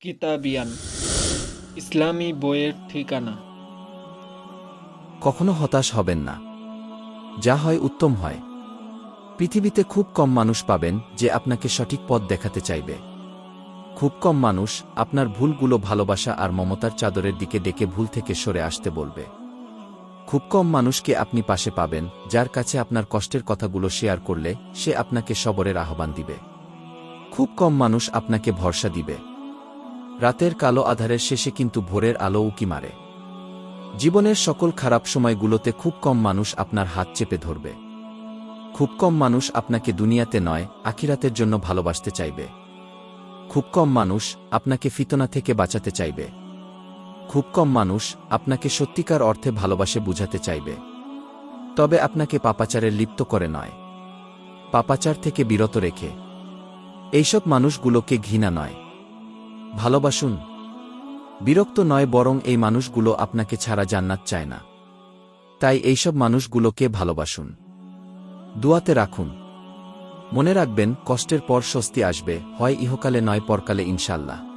কিতাবিয়ান, ইসলামী বইয়ের ঠিকানা। কখনো হতাশ হবেন না। যা হয় উত্তম হয়। পৃথিবীতে খুব কম মানুষ পাবেন যে আপনাকে সঠিক পথ দেখাতে চাইবে। খুব কম মানুষ আপনার ভুলগুলো ভালোবাসা আর মমতার চাদরের দিকে ডেকে ভুল থেকে সরে আসতে বলবে। খুব কম মানুষকে আপনি পাশে পাবেন যার কাছে আপনার কষ্টের কথাগুলো শেয়ার করলে সে আপনাকে সবরের আহ্বান দিবে। খুব কম মানুষ আপনাকে ভরসা দিবে। রাতের কালো আধারের শেষে কিন্তু ভোরের আলো উকি মারে? জীবনের সকল খারাপ সময়গুলোতে খুব কম মানুষ আপনার হাত চেপে ধরবে। খুব কম মানুষ আপনাকে দুনিয়াতে নয়, আখিরাতের জন্য ভালোবাসতে চাইবে। খুব কম মানুষ আপনাকে ফিতনা থেকে বাঁচাতে চাইবে। খুব কম মানুষ আপনাকে সত্যিকার অর্থে ভালোবাসে বুঝাতে চাইবে। তবে আপনাকে পাপাচারের লিপ্ত করে নয়। পাপাচার থেকে বিরত রেখে। এইসব মানুষগুলোকে ঘৃণা নয়। ভালোবাসুন। বিরক্ত নয় বরং এই মানুষগুলো আপনাকে ছাড়া জান্নাত চায় না। তাই এইসব মানুষগুলোকে ভালোবাসুন। দুয়াতে রাখুন। মনে রাখবেন, কষ্টের পর স্বস্তি আসবে, হয় ইহকালে নয় পরকালে ইনশাল্লাহ